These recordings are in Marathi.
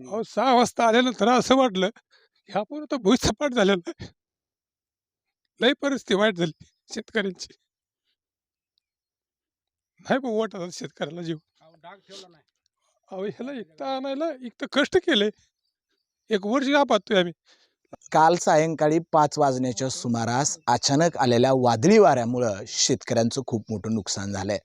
अहो सहा वाजता आल्यानंतर असं वाटलं ह्या पोरं तर भुईसपाट झालेलं आहे. लई परिस्थिती वाईट झाली शेतकऱ्यांची. नाही बघ वाटत आता शेतकऱ्याला जीव. अहो ह्याला इकता आणायला इकतं कष्ट केले एक वर्ष पाहतोय आम्ही? काल सायंकाळी पाच वाजण्याच्या सुमारास अचानक आलेल्या वादळी वाऱ्यामुळं शेतकऱ्यांचं खूप मोठं नुकसान झालंय.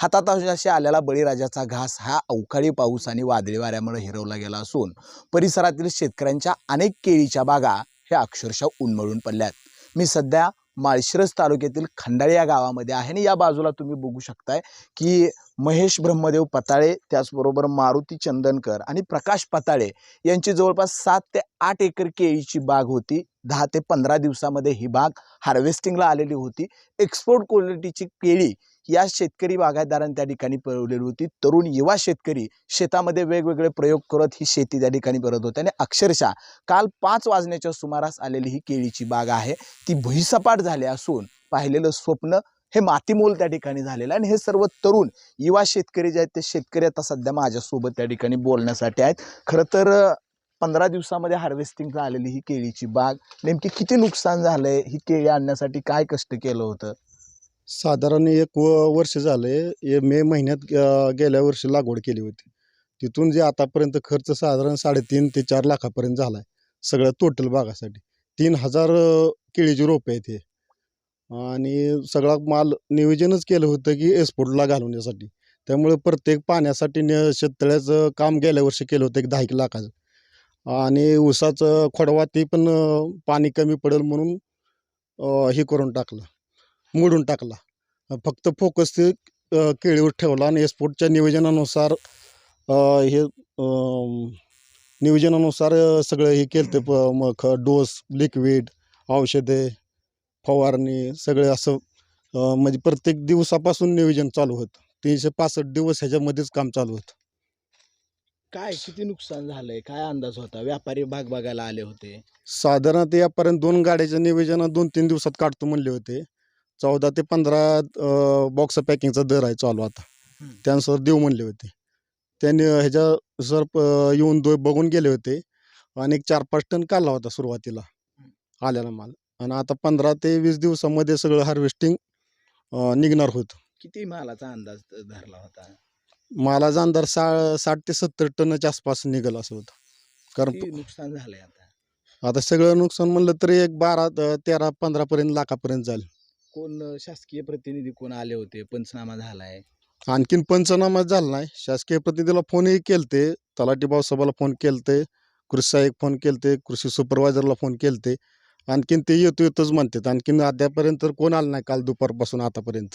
हातात अशी आलेला बळीराजाचा घास हा अवकाळी पाऊस आणि वादळी वाऱ्यामुळे हिरवला गेला असून परिसरातील शेतकऱ्यांच्या अनेक केळीच्या बागा हे अक्षरशः उन्मळून पडल्यात. मी सध्या माळशिरस तालुक्यातील खंडाळी या गावामध्ये आहे आणि या बाजूला तुम्ही बघू शकताय की महेश ब्रह्मदेव पताळे त्याचबरोबर मारुती चंदनकर आणि प्रकाश पताळे यांची जवळपास सात ते आठ एकर केळीची बाग होती. दहा ते पंधरा दिवसामध्ये ही बाग हार्वेस्टिंगला आलेली होती. एक्सपोर्ट क्वालिटीची केळी या शेतकरी बागायतदारांनी त्या ठिकाणी पळवलेली होती. तरुण युवा शेतकरी शेतामध्ये वेगवेगळे प्रयोग करत ही शेती त्या ठिकाणी करत होते आणि अक्षरशः काल पाच वाजण्याच्या सुमारास आलेली ही केळीची बाग आहे. ती भुईसपाट झाली असून पाहिलेलं स्वप्न हे मातीमोल त्या ठिकाणी झालेलं आहे. आणि हे सर्व तरुण युवा शेतकरी जे आहेत ते शेतकरी आता सध्या माझ्यासोबत त्या ठिकाणी बोलण्यासाठी आहेत. खरं तर पंधरा दिवसामध्ये हार्वेस्टिंग आलेली ही केळीची बाग. नेमकी किती नुकसान झालंय? ही केळी आणण्यासाठी काय कष्ट केलं होतं? साधारण एक व- वर्ष झाले हे मे महिन्यात गेल्या वर्षी लागवड केली होती. तिथून जे आतापर्यंत खर्च साधारण साडेतीन ते चार लाखापर्यंत झाला आहे सगळं टोटल बागासाठी. तीन हजार केळीची रोपं आहेत हे. आणि सगळा माल नियोजनच केलं होतं की एक्सपोर्टला घालवण्यासाठी त्यामुळे प्रत्येक पाण्यासाठी न शेततळ्याचं काम गेल्या वर्षी केलं होतं एक दहा एक लाखाचं. आणि ऊसाचं खोडवा ते पण पाणी कमी पडेल म्हणून हे करून टाकलं. मोडून टाकला. फक्त फोकस ते केळीवर ठेवला आणि एक्सपोर्टच्या नियोजनानुसार हे नियोजनानुसार सगळं हे केलं ते मग डोस लिक्विड औषधे फवारणी सगळे असं म्हणजे प्रत्येक दिवसापासून नियोजन चालू होतं. तीनशे पासष्ट दिवस ह्याच्यामध्येच काम चालू होतं. काय किती नुकसान झालंय? काय अंदाज होता? व्यापारी बाग बघायला आले होते. साधारणतः यापर्यंत दोन गाड्याच्या नियोजन दोन तीन दिवसात काढतो म्हणले होते. चौदा ते पंधरा बॉक्स पॅकिंगचा दर आहे चालू आता. त्यानुसार देऊ म्हणले होते. त्यांनी ह्याच्या सर येऊन दो बघून गेले होते. आणि एक चार पाच टन काढला होता सुरुवातीला. आलेला माल. आणि आता पंधरा ते वीस दिवसामध्ये सगळं हार्वेस्टिंग निघणार होतं. किती मालाचा अंदाज धरला होता? मालाचा अंदाज सा साठ ते सत्तर टनाच्या आसपास निघाल असं होतं. कारण नुकसान झालंय आता? आता सगळं नुकसान म्हणलं तरी एक बारा तेरा पंधरापर्यंत लाखापर्यंत जाईल कोण अ, शासकीय प्रतिनिधी कोण आले होते? पंचनामा झालाय. आणखीन पंचनामा झाला नाही. शासकीय प्रतिनिधीला फोनही केलते. तलाठी भाऊसाहेबाला फोन केलते. कृषी सहाय्यक फोन केलते. कृषी सुपरवायझरला फोन केलते. आणखीन ते येतो येतोच म्हणतात. आणखीन अद्यापर्यंत तर कोण आलं नाही काल दुपारपासून आतापर्यंत.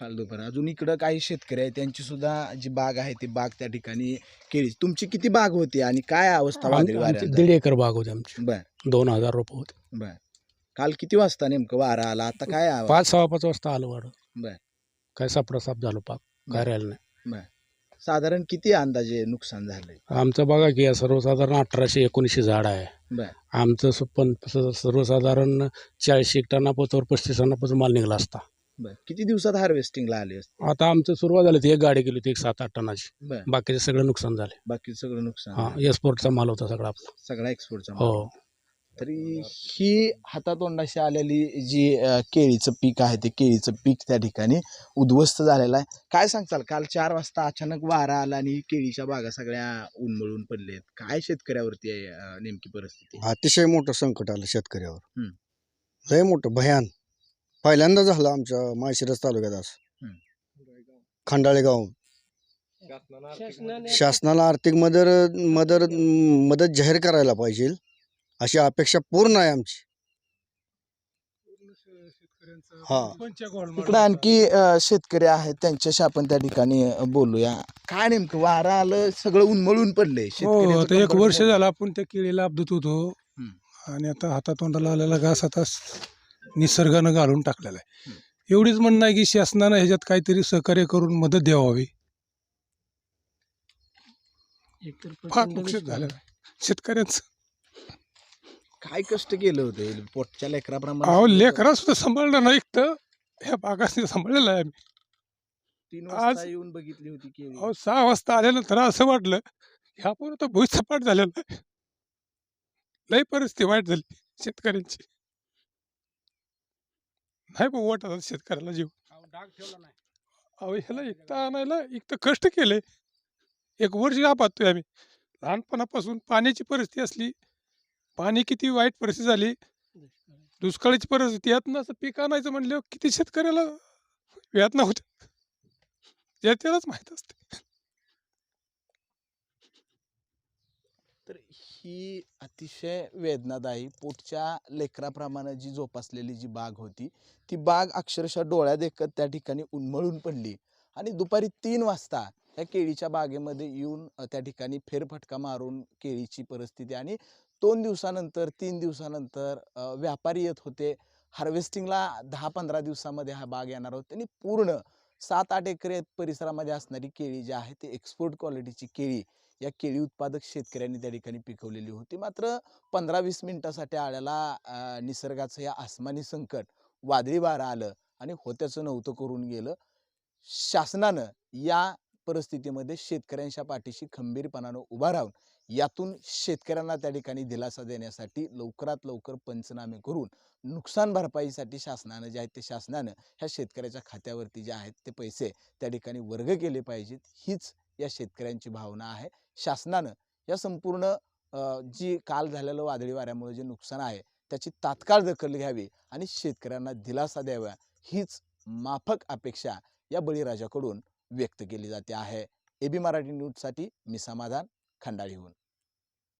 काल दुपार. अजून इकडं काही शेतकरी आहेत त्यांची सुद्धा जी बाग आहे ती बाग त्या ठिकाणी केळी तुमची किती बाग होती आणि काय अवस्था वादळी आमची वाऱ्यात दीड एकर बाग होती आमची. बर. दोन हजार रोपं होते. बर. काल किती वाजता नेमकं वारा आला? आता काय आवा- पाच सहा पाच वाजता आलं वारं. बर. काय सापडा साप झालो पाक. काय राहिलं नाही साधारण किती अंदाजे नुकसान झालंय? आमचं बघा की सर्वसाधारण अठराशे एकोणीसशे झाड आहे. बर. आमचं सु- पण स- सर्वसाधारण चाळीस एक टनापासून पस्तीस टनापासून माल निघाला असता. बर. किती दिवसात हार्वेस्टिंगला आले असते? आता आमचं सुरुवात झाली होती. एक गाडी गेली होती एक सात आठ टनाची. बर. बाकीचे सगळं नुकसान झाले बाकी सगळं नुकसान हा. एक्सपोर्टचा माल होता सगळा आपला. सगळा एक्सपोर्टचा हो. तरी ही हातातोंडाशी आलेली जी अ, केळीचं पीक आहे ते केळीचं पीक त्या ठिकाणी उद्ध्वस्त झालेलं आहे. काय सांगताल? काल चार वाजता अचानक वारा आला आणि केळीच्या बागा सगळ्या उन्मळून पडलेत. काय शेतकऱ्यावरती आहे अ, नेमकी परिस्थिती? अतिशय मोठं संकट आलं शेतकऱ्यावर. हम्म. लय मोठं भयान. पहिल्यांदा झालं आमच्या माळशिरस तालुक्यात असं हम्म. खंडाळे गाव शासनाला आर्थिक मदत मदत मदत जाहीर करायला पाहिजे. अशी अपेक्षा पूर्ण आहे आमची. हा. इकडे आणखी अ, शेतकरी आहेत त्यांच्याशी आपण त्या ठिकाणी अ, बोलूया. काय नेमकं वारा आलं सगळं उन्मळून पडले हो आता एक वर्ष झालं आपण त्या केळीला अपदत होतो. आणि आता हातातोंडाला आलेला घास आता स- निसर्गानं घालून टाकलेला आहे. एवढीच म्हणणं आहे की शासनानं ह्याच्यात काहीतरी सहकार्य करून मदत द्यावावी. फार नुकसान झालेलं आहे. शेतकऱ्यांचं. काय कष्ट केलं होतं? पोटच्या लेकराप्रमाणे अहो लेकरा सुद्धा सांभाळलं नाही तर ह्या बागाने सांभाळलेलं आहे आम्ही. तीन आज- वाजता येऊन बघितली होती केळी. अहो सहा वाजता आल्यानंतर असं वाटलं ह्या पोरं तर भुईसपाट झालेला आहे. लय परिस्थिती वाईट झाली शेतकऱ्यांची. नाही बघ वाटत आता शेतकऱ्याला जीव. अहो ह्याला इकता आणायला इकतं कष्ट केले एक वर्ष पाहतोय आम्ही. लहानपणापासून पाण्याची परिस्थिती असली पाणी किती वाईट परिस्थिती झाली. दुष्काळाची परिस्थिती यातनं असं पीक आणायचं म्हणल्यावर किती शेतकऱ्याला यातना होत्या या त्यालाच माहीत असते. तर ही अतिशय वेदनादायी पोटच्या लेकराप्रमाणे जी जोपासलेली जी बाग होती ती बाग अक्षरशः डोळ्या देखत त्या ठिकाणी उन्मळून पडली आणि दुपारी तीन वाजता ह्या केळीच्या बागेमध्ये येऊन त्या ठिकाणी फेरफटका मारून केळीची परिस्थिती आणि दोन दिवसानंतर तीन दिवसानंतर व्यापारी येत होते. हार्वेस्टिंगला दहा पंधरा दिवसामध्ये हा बाग येणार होता. त्यांनी पूर्ण सात आठ एकर परिसरामध्ये असणारी केळी जी आहे ती एक्सपोर्ट क्वालिटीची केळी या केळी उत्पादक शेतकऱ्यांनी त्या ठिकाणी पिकवलेली होती. मात्र पंधरा वीस मिनिटासाठी आळ्याला निसर्गाचं या आसमानी संकट वादळी वारं आलं आणि होत्याचं नव्हतं करून गेलं. शासनानं या परिस्थितीमध्ये शेतकऱ्यांच्या पाठीशी खंबीरपणानं उभा राहून यातून शेतकऱ्यांना त्या ठिकाणी दिलासा देण्यासाठी लवकरात लवकर पंचनामे करून नुकसान भरपाईसाठी शासनानं जे आहेत ते शासनानं ह्या शेतकऱ्याच्या खात्यावरती जे आहेत ते पैसे त्या ठिकाणी वर्ग केले पाहिजेत. हीच या शेतकऱ्यांची भावना आहे. शासनानं या संपूर्ण जी काल झालेलं वादळी वाऱ्यामुळे जे नुकसान आहे त्याची तात्काळ दखल घ्यावी आणि शेतकऱ्यांना दिलासा द्यावा हीच माफक अपेक्षा या बळीराजाकडून व्यक्त केली जाते आहे. ए बी मराठी न्यूजसाठी मी समाधान खंडाळीहून.